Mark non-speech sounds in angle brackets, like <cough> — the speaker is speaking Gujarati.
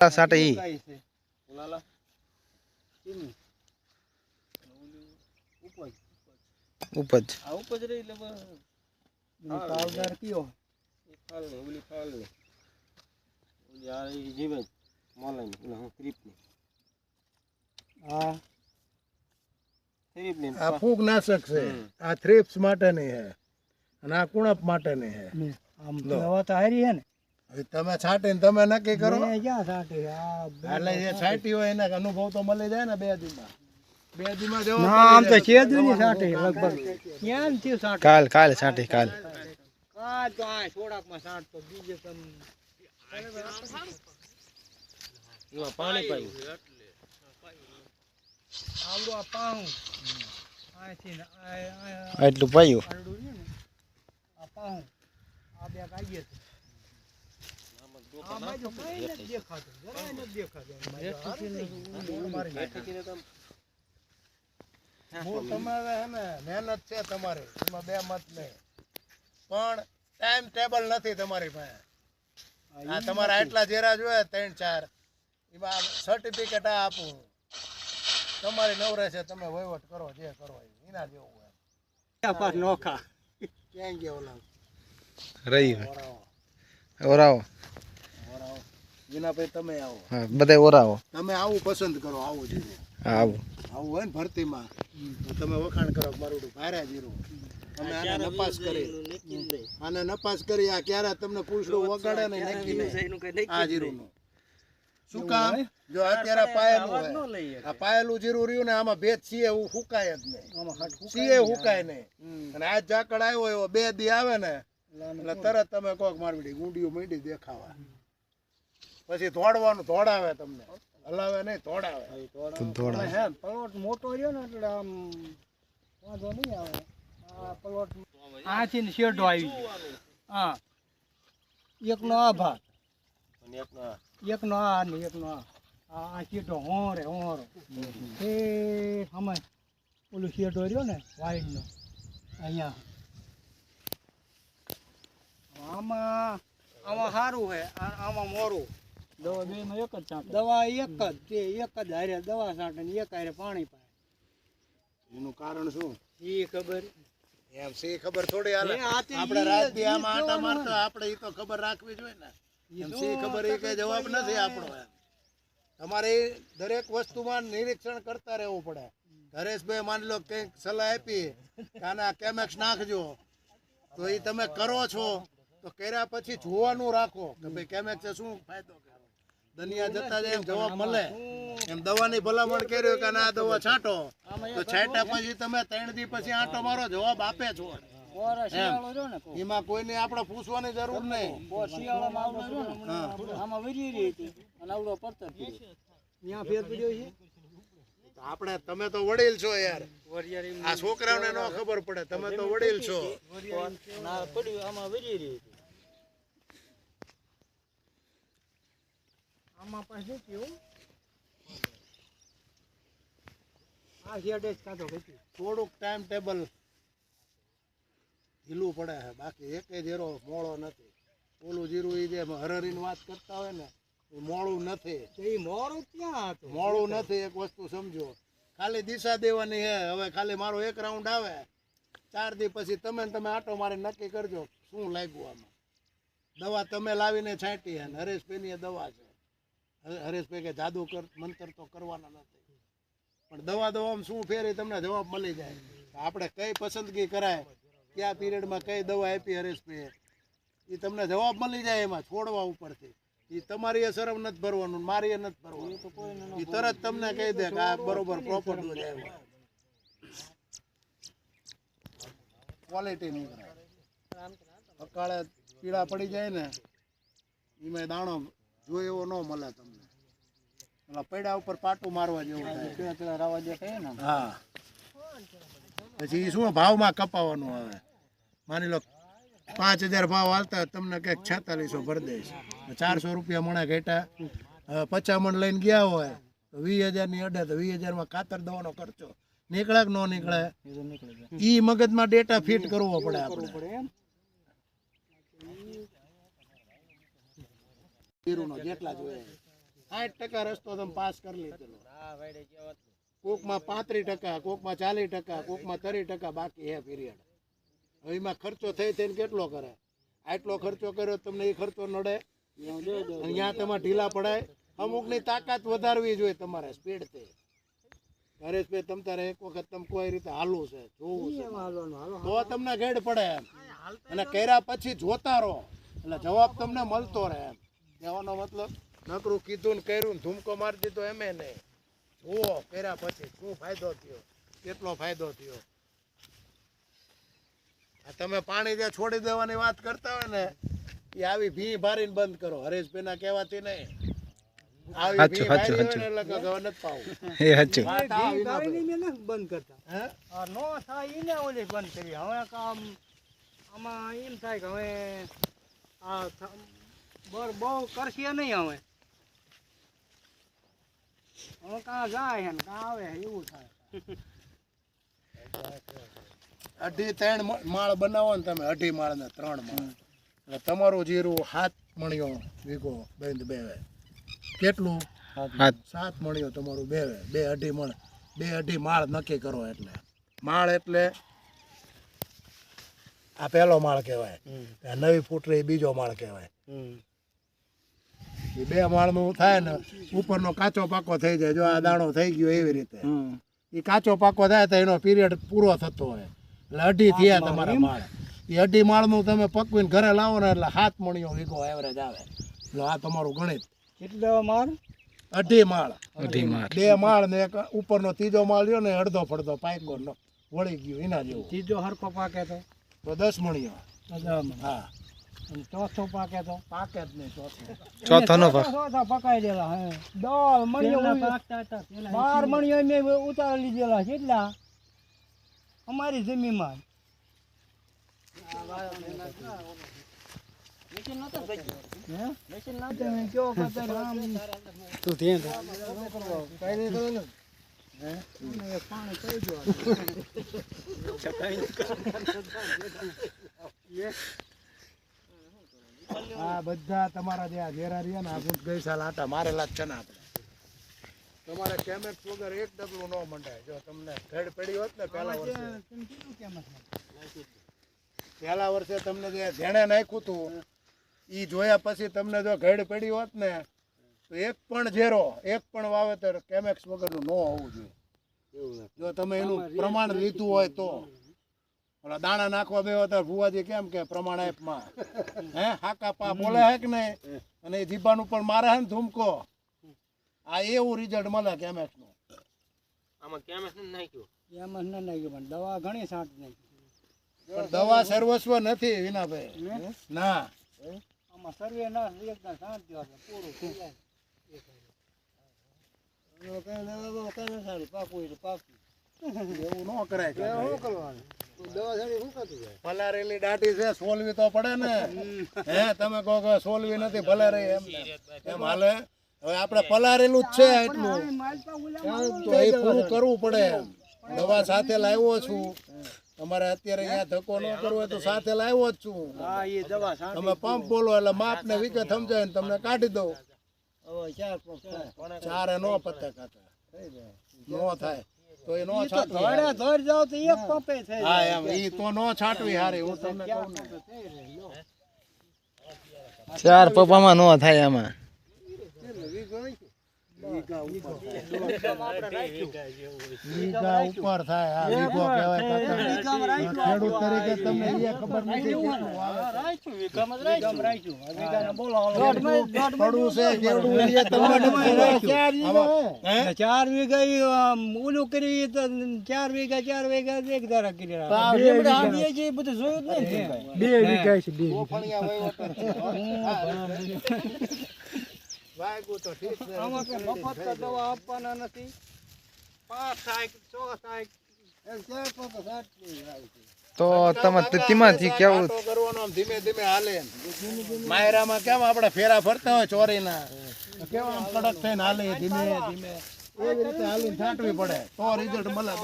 આ સાટે ઈ. ઓલાલા ચીની. ઉપજ. ઉપજ. આ ઉપજ રહી એટલે બસ. પાવડર કયો? ફાલ ને ઓલી ફાલ ને. ઓલી આ ઈ જીવે જ ને ઓલા હું ક્રીપની હા. ક્રીપની આ છે. આ થ્રિપ્સ માટેની છે. અને આ કુણપ માટેની છે. હે આમ. દવા તો હારી હે ને. તમે છાંટીને તમે નક્કી કરો. એટલે જે છાંટી. હોય એના અનુભવ તો મળી જાય ને બે દીમાં. બે દીમાં જવાબ ના આમ તો મળી જાય. નહીં ની લગભગ. ક્યાં થી સાટી કાલ કાલ સાટે કાલ. આ તો આ સોડાકમાં સાટતો બીજે તમે એમાં પાણી પાયું. આવડો આ પાઉં. આથી ને આ- આ એટલું પાયું. ને આ પાઉં. આ બે કાઢીએ મહેનત છે તમારી. એમાં બે મત નહીં પણ ટાઈમ ટેબલ નથી તમારી પાસે. આ તમારા આટલા જેરા જોઈએ ત્રણ ચાર. એમાં સર્ટિફિકેટ આ આપું. તમારી નવરે છે તમે વહીવટ કરો જે કરો એના જેવું હોય. નોખા? ક્યાં ગયો ઓલા? રહી ઓરાવો પછી તમે આવો. હા બધા ઓરાવો. તમે આવું પસંદ કરો આવું જીરું હા આવું. આવું હોય ને ભરતીમાં તો તમે વખાણ કરો મારું ભારે જીરું. તમે આને નપાસ કરી. આને નપાસ કરી આ ક્યારે તમને પૂછડું વગાડે ને નક્કી આ જીરુંનું. શું કામ? જો અત્યારે પાયેલું હોય. આ પાયેલું જીરું રહ્યું ને આમાં ભેજ સીએ એવું ફૂકાય જ નહીં. સીએ ફૂકાય નહીં અને આ ઝાકળ આવ્યો એવો બે દી આવે ને એટલે તરત તમે કોક મારવી ગુંડીઓ મીડી દેખાવા. પછી ધોડવાનું ધોડાવે તમને. હલાવે નહીં ધોડાવે હે પ્લોટ મોટો રહ્યો ને એટલે આમ વાંધો નહીં આવે. આ પલોટ આથી ને શેડો આવી ગયો. હા. એકનો આ ભાગ. એકનો આ. એકનો આ ને એકનો આ. આ આ શેડો હોરે હોરો. એ અમે ઓલું શેડો રહ્યો ને વાઈડનો. અહીંયા. આમાં આમાં સારું છે આમાં મોરું. દવા બે એક જ છાંટે દવા એક જ તે એક જ હારે દવા છાંટે ને એક હારે પાણી પાય. એનું કારણ શું? એ ખબર. એમ છે ખબર થોડી હાલે. આપણે ઈ- રાત દી ઈ આમાં આટા મારતા આપણે એ તો ખબર રાખવી જોઈએ ને. એમ છે ખબર એ કઈ જવાબ નથી આપણો એમ. તમારે દરેક વસ્તુમાં નિરીક્ષણ કરતા રહેવું પડે. હરેશભાઈ માની લો કંઈક સલાહ આપી આના કેમેક્સ નાખજો તો એ તમે કરો છો તો કર્યા પછી જોવાનું રાખો કે ભાઈ કેમેક્સ શું ફાયદો કર્યો? દુનિયા જતા જાય એમ જવાબ મળે. એમ દવાની ભલામણ કર્યો કે ના આ દવા છાંટો? તો છાંટ્યા પછી તમે ત્રણ દી પછી આંટો મારો જવાબ આપે છો એમાં. કોઈને આપણે પૂછવાની જરૂર નહીં. ઓ શિયાળામાં આવડો રહ્યો ને? આમાં હતી અને આવડો પડતર ત્યાં ફેર પડ્યો છે? આપણે તમે તો વડીલ છો યાર. આ છોકરાઓને ન ખબર પડે તમે તો વડીલ છો. ના પડ્યું આમાં વરી રહી આમાં પાછું કેવું આ શેડે જ કાઢો ખેતી થોડુંક ટાઈમ ટેબલ ઢીલું પડે છે. બાકી એકે જેરો મોળો નથી. ઓલું જીરું ઈ જે હરરીની વાત કરતા હોય ને એ મોળું નથી. એ મોરું ક્યાં હતું? મોળું નથી એક વસ્તુ સમજો. ખાલી દિશા દેવાની હે હવે ખાલી મારો એક રાઉન્ડ આવે. ચાર દી પછી તમે ને તમે આટો મારી નક્કી કરજો શું લાગ્યું આમાં. દવા તમે લાવીને છાંટી હે ને હરેશભાઈની એ દવા છે. હરેશભાઈ કે જાદુ કર મંતર તો કરવાના નથી. પણ દવા દવામાં શું ફેરી તમને જવાબ મળી જાય. આપણે કઈ પસંદગી કરાય? કયા પીરિયડમાં કઈ દવા આપી હરેશભાઈએ એ તમને જવાબ મળી જાય એમાં છોડવા ઉપરથી. એ તમારી એ શરમ નથી ભરવાનું મારી એ નથી ભરવાનું. એ તરત તમને કહી દે કે આ બરોબર પ્રોપર ડોઝ આવ્યો ક્વોલિટી નીકળે અકાળે પીળા પડી જાય ને એમાં દાણો જો એવો ન મળે તમને. ઓલા પૈડા ઉપર પાટું મારવા જેવું ને. હા. પછી શું ભાવમાં કપાવાનું આવે માની લો પાંચ હજાર ભાવ હાલતા તમને કંઈક છેતાલીસો ભરી દઈશ. ચારસો રૂપિયા મણા ઘેટા પચામણ લઈને ગયા હોય તો વીસ હજારની અડે તો વીસ હજારમાં ખાતર દવાનો ખર્ચો. નીકળે કે ન નીકળે? એ મગજમાં ડેટા ફિટ કરવો પડે આપણે. એમ જેટલા જોઈએ સાઠ ટકા રસ્તો તમે પાસ કરી લીધેલો. આ વાડે જેવા જ. કોકમાં પાંત્રીસ ટકા કોકમાં ચાલીસ ટકા કોકમાં ત્રીસ ટકા બાકી હે પીરિયડ હવે એમાં ખર્ચો થઈ થઈને કેટલો કરે? આટલો ખર્ચો કર્યો તમને એ ખર્ચો નડે? અને તમારે ઢીલા પડાય. અમુકની તાકાત વધારવી જોઈએ તમારે સ્પીડથી. હરેશભાઈ તમ તારે એક વખત તમે કોઈ રીતે હાલવું છે? જોવું છે? તો તમને ગેડ પડે એમ. અને કર્યા પછી જોતા રહો. એટલે જવાબ તમને મળતો રહે એમ. કહેવાનો મતલબ નકરું કીધું ને કર્યું ને ધૂમકો મારી દીધો એમ નહીં. જુઓ કર્યા પછી શું ફાયદો થયો કેટલો ફાયદો થયો. આ તમે પાણી જે છોડી દેવાની વાત કરતા હોય ને એ આવી ભી ભારીને બંધ કરો. હરેશભાઈના કહેવાથી નહીં. આવી ભી ભારી હોય ને એટલે નથી પાવું. બંધ કરતા. હે? નો થાય એને ઓલી બંધ કરી. હવે કામ આમાં એમ થાય કે હવે આ થ- બર બહુ કરશે નહીં હવે. હવે કાં જાય ને કાં આવે એવું થાય. અઢી ત્રણ માળ બનાવો ને તમે અઢી માળ ને ત્રણ માળ. એટલે તમારું જીરું હાથ મણિયો વીઘો બંધ બેવે કેટલું? સાત મણ્યો તમારું બેવે બે અઢી મણ બે અઢી માળ નક્કી કરો એટલે. માળ એટલે આ પહેલો માળ કહેવાય. આ નવી ફૂટરી બીજો માળ કહેવાય. એ બે માળનું થાય ને ઉપરનો કાચો પાકો થઈ જાય. જો આ દાણો થઈ ગયો એવી રીતે. એ કાચો પાકો થાય તો એનો પીરિયડ પૂરો થતો હોય. એટલે અઢી થયા તમારા માળ. એ અઢી માળનું તમે પકવીને ઘરે લાવો ને એટલે સાત મણીઓ વીઘો એવરેજ આવે. એટલે આ તમારું ગણિત. એટલે માળ? અઢી માળ. અઢી માળ. બે માળ ને એક ઉપરનો ત્રીજો માળ રહ્યો ને અડધો ફડધો પાયકો ન વળી ગયો એના જેવું. ત્રીજો હરકો પાકે તો? તો દસ મણીઓ હા. ચોથો પાકે તો? પાકે જ નહીં ચોથું. ચોથો નો ચોથા પકાઈ દેલા હે. દસ મણીઓ બાર મણીઓ મેં ઉતારી લીધેલા કેટલા અમારી જમીનમાં. તું ધ્યાન કઈ નહીં પાણી કહી દો. આ બધા તમારા જે આ ઘેરા રહ્યા ને આ ગુંઠ ગઈ સાલ આટા મારેલા જ છે ને આપણે. તમારે કેમેક્સ વગર એક ડગલું ન મંડાય. જો તમને ઘેડ પડી હોત ને પહેલા વર્ષે? પહેલા વર્ષે તમને જે ધેણે નાખ્યું હતું એ જોયા પછી તમને જો ઘેડ પડી હોત ને તો એક પણ ઝેરો એક પણ વાવેતર કેમેક્સ વગરનું ન હોવું જોઈએ. જો તમે એનું પ્રમાણ લીધું હોય તો. ઓલા દાણા નાખવા બે હતા ભુવાજી કેમ કે પ્રમાણ આપમાં <laughs> હે હાકા પા બોલે હે કે નહીં? અને એ જીબાનું પણ મારે હે ને ધૂમકો. આ એવું રિઝલ્ટ મળે કેમેક્સનું આમાં કેમેસ નથી નાખ્યું? એમાં ન નાખ્યું પણ દવા ઘણી સાંટ નાખી. પણ દવા સર્વસ્વ નથી વિનાભાઈ. ના. આમાં સર્વે ના એકદમ દો એટલે પૂરું થઈ જાય. એવું ન કરાય શું કરવાનું દવા છાંટી શું કરતું જાય પલારેલી દાઢી છે સોલવી તો પડે ને. હે તમે કહો કે સોલવી નથી ભલે એમ. એમ હાલે? હવે આપણે પલારેલું જ છે એટલું તો એ પૂરું કરવું પડે દવા સાથે લાવ્યો છું. તમારે અત્યારે અહીંયા ધક્કો ન કરવો હોય તો સાથે લાવ્યો જ છું. તમે પંપ બોલો એટલે માપ ને વિગત સમજાય ને તમને કાઢી દઉં. હવે ચાર ચારે નો પત્તે કાકા નો થાય. તો એ નો છાંટવી હારે. હારી. જાવ તો એક પંપે થઈ હા એમ ઈ તો નો છાંટવી હારે હું તમને કહું ને ચાર પપ્પામાં નો થાય આમાં વીઘા ઉપર થાય આ વીઘો કહેવાય ખેડૂત તરીકે તમને એ ખબર નથી. ચાર વીઘા ઓલું કરી ચાર વીઘા ચાર વીઘા એક ધારા કરી બધું જોયું જ નહીં બે વીઘા છે બે. વાગ્યું તો ઠીક છે. આમાં કે મફત દવા આપવાના નથી. પાંચ સાઈક છ સાઈક તો તમે તેમાંથી કેવું કરવાનો આમ ધીમે ધીમે હાલે માયરામાં કેમ આપણે ફેરા ફરતા હોય ચોરીના? કેવા કેમ આમ કડક થઈને હાલે ધીમે ધીમે. એવી રીતે હાલીને છાંટવી પડે. તો રિઝલ્ટ મળે.